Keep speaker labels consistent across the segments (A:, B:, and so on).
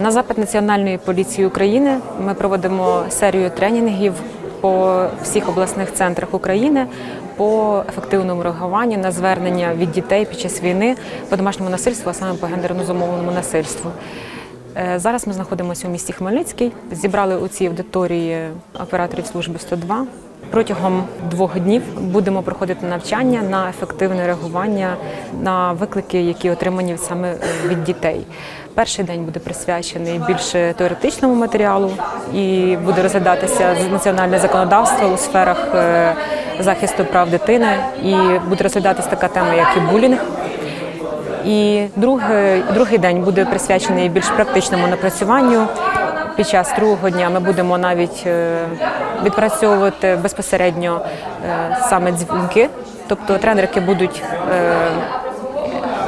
A: На запит Національної поліції України ми проводимо серію тренінгів по всіх обласних центрах України по ефективному реагуванню на звернення від дітей під час війни по домашньому насильству, а саме по гендерно зумовленому насильству. Е, Зараз ми знаходимося у місті Хмельницький. Зібрали у цій аудиторії операторів служби 102. Протягом двох днів будемо проходити навчання на ефективне реагування на виклики, які отримані саме е, від дітей. Перший день буде присвячений більше теоретичному матеріалу і буде розглядатися національне законодавство у сферах е, захисту прав дитини. І буде розглядатися така тема, як і булінг. І другий, другий день буде присвячений більш практичному напрацюванню. Під час другого дня ми будемо навіть е, відпрацьовувати безпосередньо е, саме дзвінки, тобто тренерки будуть е,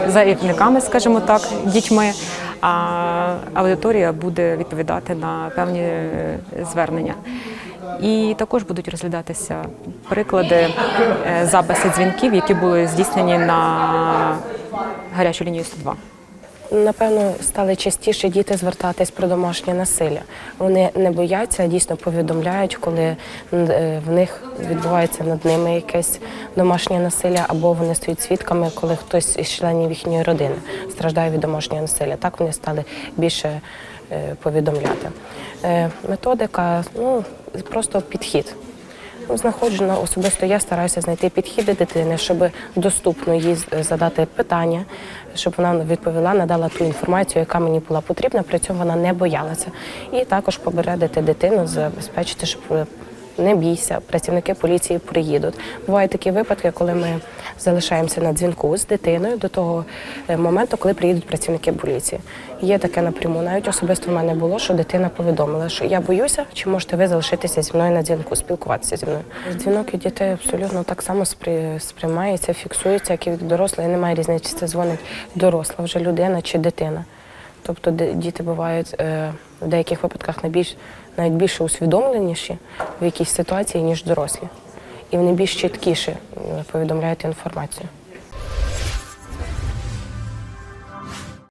A: заявниками, скажімо так, дітьми, а аудиторія буде відповідати на певні звернення. І також будуть розглядатися приклади записи дзвінків, які були здійснені на гарячу лінію 102.
B: Напевно, стали частіше діти звертатись про домашнє насилля. Вони не бояться, а дійсно повідомляють, коли е, в них відбувається над ними якесь домашнє насилля, або вони стають свідками, коли хтось із членів їхньої родини страждає від домашнього насилля. Так вони стали більше е, повідомляти. Е, Методика, ну просто підхід. Ну, Знаходжу на особисто я стараюся знайти підхід дитини, щоб доступно їй задати питання, щоб вона відповіла, надала ту інформацію, яка мені була потрібна. При цьому вона не боялася. І також попередити дитину, забезпечити, щоб не бійся, працівники поліції приїдуть. Бувають такі випадки, коли ми залишаємося на дзвінку з дитиною до того е, моменту, коли приїдуть працівники поліції. Є таке напряму. Навіть особисто в мене було, що дитина повідомила, що я боюся, чи можете ви залишитися зі мною на дзвінку, спілкуватися зі мною. Дзвінок від дітей абсолютно так само спри- сприймається, фіксується, як і від дорослих. Немає різниці, чи це дзвонить доросла вже людина чи дитина. Тобто діти бувають е, в деяких випадках найбільш навіть більше усвідомленіші в якійсь ситуації, ніж дорослі. І вони більш чіткіше повідомляють інформацію.